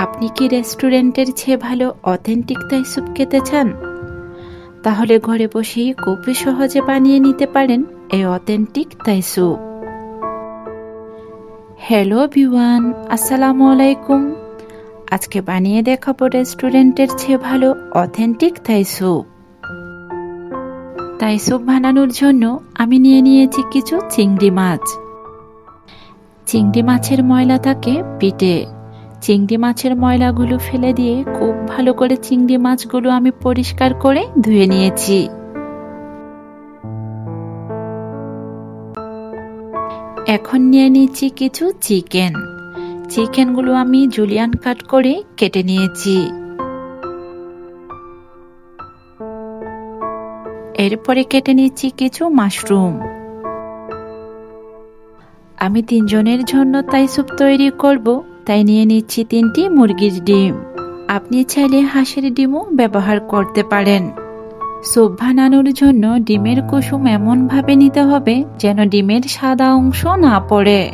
আপনি কি রেস্টুরেন্টের চেয়ে ভালো অথেন্টিক তাই স্যুপ খেতে চান? তাহলে ঘরে বসেই খুব সহজে বানিয়ে নিতে পারেন এই অথেন্টিক তাই স্যুপ। হ্যালো ভিওয়ান আসসালামু আলাইকুম। আজকে বানিয়ে দেখাবো রেস্টুরেন্টের চেয়ে ভালো অথেন্টিক তাই স্যুপ। তাই স্যুপ বানানোর জন্য আমি নিয়ে নিয়েছি কিছু চিংড়ি মাছ। চিংড়ি মাছের ময়লা থাকে পিঠে। চিংড়ি মাছের ময়লাগুলো ফেলে দিয়ে খুব ভালো করে চিংড়ি মাছগুলো আমি পরিষ্কার করে ধুয়ে নিয়েছি। এখন নিয়ে নিচ্ছি কিছু চিকেন। চিকেনগুলো আমি জুলিয়ান কাট করে কেটে নিয়েছি। এরপরে কেটে নিচ্ছি কিছু মাশরুম। আমি তিনজনের জন্য তাই স্যুপ তৈরি করব। তাই নিয়ে নিচ্ছি তিনটি মুরগির ডিম। আপনি চাইলে হাঁসের ডিমও ব্যবহার করতে পারেন। স্যুপ বানানোর জন্য ডিমের কুসুম এমনভাবে নিতে হবে যেন ডিমের সাদা অংশ না পড়ে।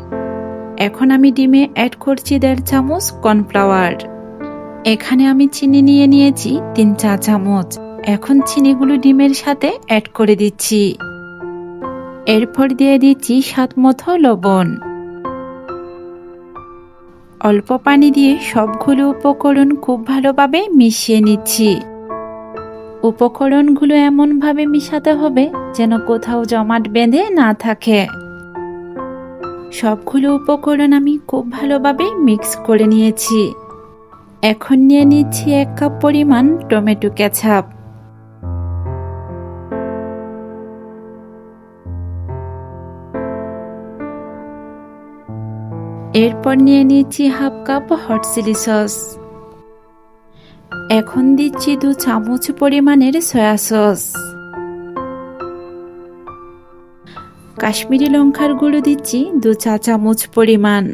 এখন আমি ডিমে অ্যাড করছি দেড় চামচ কর্নফ্লাওয়ার। এখানে আমি চিনি নিয়ে নিয়েছি তিন চা চামচ। এখন চিনিগুলো ডিমের সাথে অ্যাড করে দিচ্ছি। এরপর দিয়ে দিচ্ছি স্বাদ মতো লবণ। অল্প পানি দিয়ে সবগুলো উপকরণ খুব ভালোভাবে মিশিয়ে নিচ্ছি। উপকরণগুলো এমনভাবে মিশাতে হবে যেন কোথাও জমাট বেঁধে না থাকে। সবগুলো উপকরণ আমি খুব ভালোভাবে মিক্স করে নিয়েছি। এখন নিয়ে নিচ্ছি এক কাপ পরিমাণ টমেটো কেচাপ। এরপর নিয়ে নিচ্ছি half cup hot chilli sauce. এখন দিচ্ছি দু চামচ পরিমাণের সয়া সস। কাশ্মীরি লঙ্কার গুঁড়ো দিচ্ছি দু চা চামচ পরিমাণ।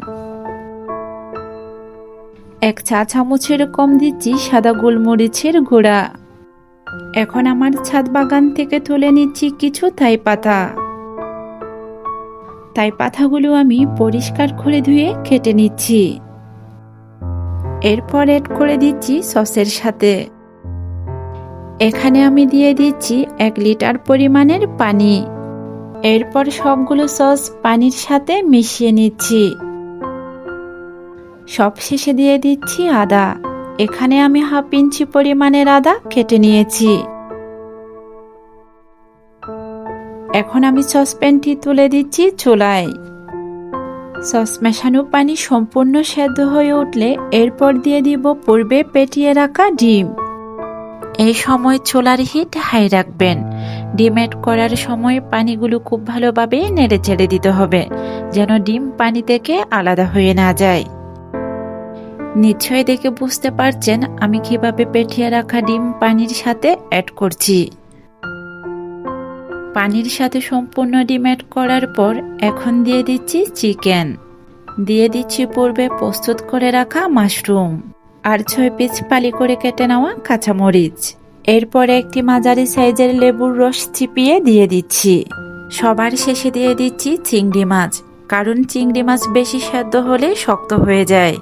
এক চা চামচের কম দিচ্ছি সাদা গোলমরিচের গুঁড়া। এখন আমার ছাদ বাগান থেকে তুলে নিচ্ছি কিছু থাই পাতা। তাই পাতাগুলো আমি পরিষ্কার করে ধুয়ে কেটে নিচ্ছি। এরপর এড করে দিচ্ছি সসের সাথে। এখানে আমি দিয়ে দিচ্ছি এক লিটার পরিমাণের পানি। এরপর সবগুলো সস পানির সাথে মিশিয়ে নিচ্ছি। সব শেষে দিয়ে দিচ্ছি আদা। এখানে আমি হাফ ইঞ্চি পরিমাণের আদা কেটে নিয়েছি। এখন আমি সসপ্যানটি তুলে দিচ্ছি চুলায়। সস মেশানো পানি সম্পূর্ণ সেদ্ধ হয়ে উঠলে এরপর দিয়ে দিব পূর্বে পেটিয়ে রাখা ডিম। এই সময় চোলার হিট হাই রাখবেন। ডিম এড করার সময় পানিগুলো খুব ভালোভাবে নেড়ে ছেড়ে দিতে হবে, যেন ডিম পানি থেকে আলাদা হয়ে না যায়। নিশ্চয় দেখে বুঝতে পারছেন আমি কীভাবে পেটিয়ে রাখা ডিম পানির সাথে অ্যাড করছি। পানির সাথে সম্পূর্ণ ডিম অ্যাড করার পর এখন দিয়ে দিচ্ছি চিকেন। দিয়ে দিচ্ছি পূর্বে প্রস্তুত করে রাখা মাশরুম আর ছয় পিস পালি করে কেটে নেওয়া কাঁচামরিচ। এরপর একটি মাঝারি সাইজের লেবুর রস চিপিয়ে দিয়ে দিচ্ছি। সবার শেষে দিয়ে দিচ্ছি চিংড়ি মাছ, কারণ চিংড়ি মাছ বেশি সেদ্ধ হলে শক্ত হয়ে যায়।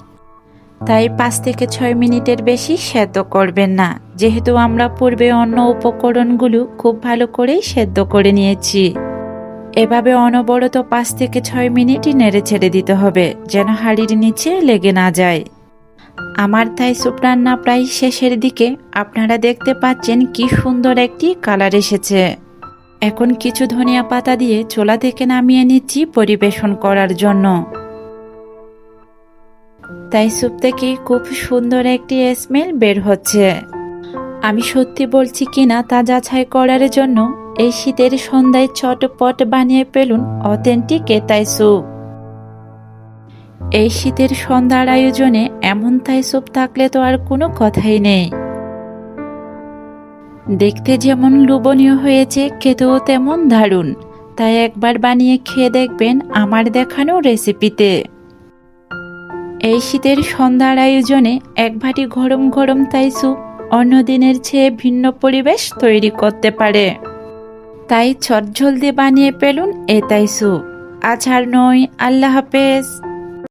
তাই পাঁচ থেকে ছয় মিনিটের বেশি সেদ্ধ করবেন না। যেহেতু আমরা পূর্বে অন্য উপকরণগুলো খুব ভালো করেই সেদ্ধ করে নিয়েছি। এভাবে অনবরত পাঁচ থেকে ছয় মিনিটই নেড়ে ছেড়ে দিতে হবে, যেন হাড়ির নিচে লেগে না যায়। আমার তাই স্যুপ রান্না প্রায় শেষের দিকে। আপনারা দেখতে পাচ্ছেন কি সুন্দর একটি কালার এসেছে। এখন কিছু ধনিয়া পাতা দিয়ে চোলা থেকে নামিয়ে নিচ্ছি পরিবেশন করার জন্য। তাই স্যুপ থেকে খুব সুন্দর একটি স্মেল বের হচ্ছে। আমি সত্যি বলছি কিনা তা যাচাই করার জন্য এই শীতের সন্ধ্যায় চটপট বানিয়ে পেলুন অথেন্টিক এতাই স্যুপ। এই শীতের সন্ধ্যার আয়োজনে এমন তাই স্যুপ থাকলে তো আর কোনো কথাই নেই। দেখতে যেমন লোভনীয় হয়েছে, খেতেও তেমন দারুণ। তাই একবার বানিয়ে খেয়ে দেখবেন আমার দেখানো রেসিপিতে এই শীতের সন্ধ্যার আয়োজনে এক ভাটি গরম গরম তাই স্যুপ অন্য দিনের চেয়ে ভিন্ন পরিবেশ তৈরি করতে পারে। তাই চটজলদি বানিয়ে পেলুন এ তাই স্যুপ আছাড় নয়, আল্লাহ হাফেজ।